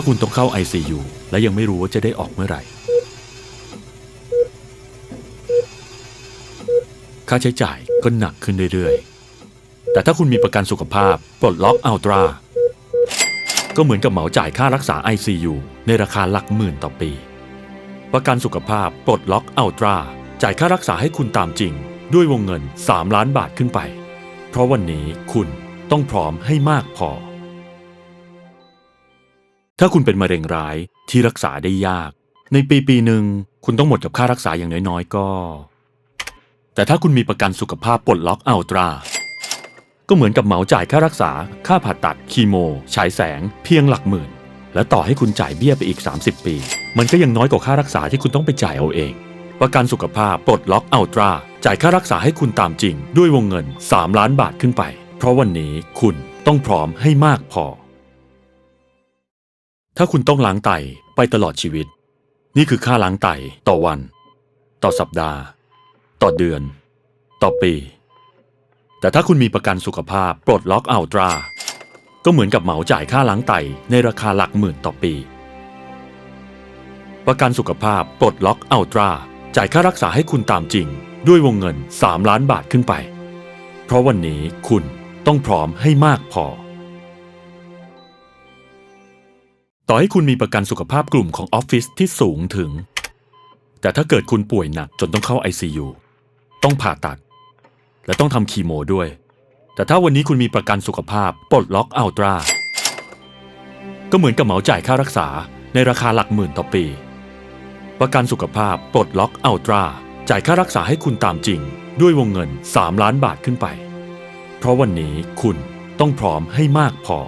ถ้าคุณต้องเข้า ICU และยังไม่รู้ว่าจะได้ออกเมื่อไหร่ ค่าใช้จ่ายก็หนักขึ้นเรื่อยๆ แต่ถ้าคุณมีประกันสุขภาพ ปลดล็อกอัลตราก็เหมือนกับเหมาจ่ายค่ารักษา ICU ในราคาหลักหมื่นต่อปี ประกันสุขภาพปลดล็อกอัลตราจ่ายค่ารักษาให้คุณตามจริง ด้วยวงเงิน 3 ล้านบาทขึ้นไป เพราะวันนี้คุณต้องพร้อมให้มากพอ ถ้าคุณเป็นมะเร็งร้ายที่รักษาได้ยาก ในปีปีหนึ่งคุณต้องหมดกับค่ารักษาอย่างน้อยๆก็ แต่ถ้าคุณมีประกันสุขภาพปลดล็อกอัลตรา ก็เหมือนกับเหมาจ่ายค่ารักษา ค่าผ่าตัดคีโม ฉายแสง เพียงหลักหมื่น และต่อให้คุณจ่ายเบี้ยไปอีก 30 ปี มันก็ยังน้อยกว่าค่ารักษาที่คุณต้องไปจ่ายเอาเอง ประกันสุขภาพปลดล็อกอัลตราจ่ายค่ารักษาให้คุณตามจริง ด้วยวงเงิน 3 ล้านบาทขึ้นไป เพราะวันนี้คุณต้องพร้อมให้มากพอ ถ้าคุณต้องล้างไตไปตลอดชีวิต นี่คือค่าล้างไตต่อวัน ต่อสัปดาห์ ต่อเดือน ต่อปี แต่ถ้าคุณมีประกันสุขภาพปลดล็อกอัลตราก็เหมือนกับเหมาจ่ายค่าล้างไตในราคาหลักหมื่นต่อปี ประกันสุขภาพปลดล็อกอัลตราจ่ายค่ารักษาให้คุณตามจริง ด้วยวงเงิน 3 ล้านบาทขึ้นไป เพราะวันนี้คุณต้องพร้อมให้มากพอ ต่อให้คุณมีประกันสุขภาพกลุ่มของออฟฟิศที่สูงถึง แต่ถ้าเกิดคุณป่วยหนักจนต้องเข้า ICU ต้องผ่าตัด และต้องทำคีโมด้วย แต่ถ้าวันนี้คุณมีประกันสุขภาพปลดล็อกอัลตราก็เหมือนกับเหมาจ่ายค่ารักษาในราคาหลักหมื่นต่อปี ประกันสุขภาพปลดล็อกอัลตราจ่ายค่ารักษาให้คุณตามจริง ด้วยวงเงิน 3 ล้านบาทขึ้นไป เพราะวันนี้คุณต้องพร้อมให้มากพอ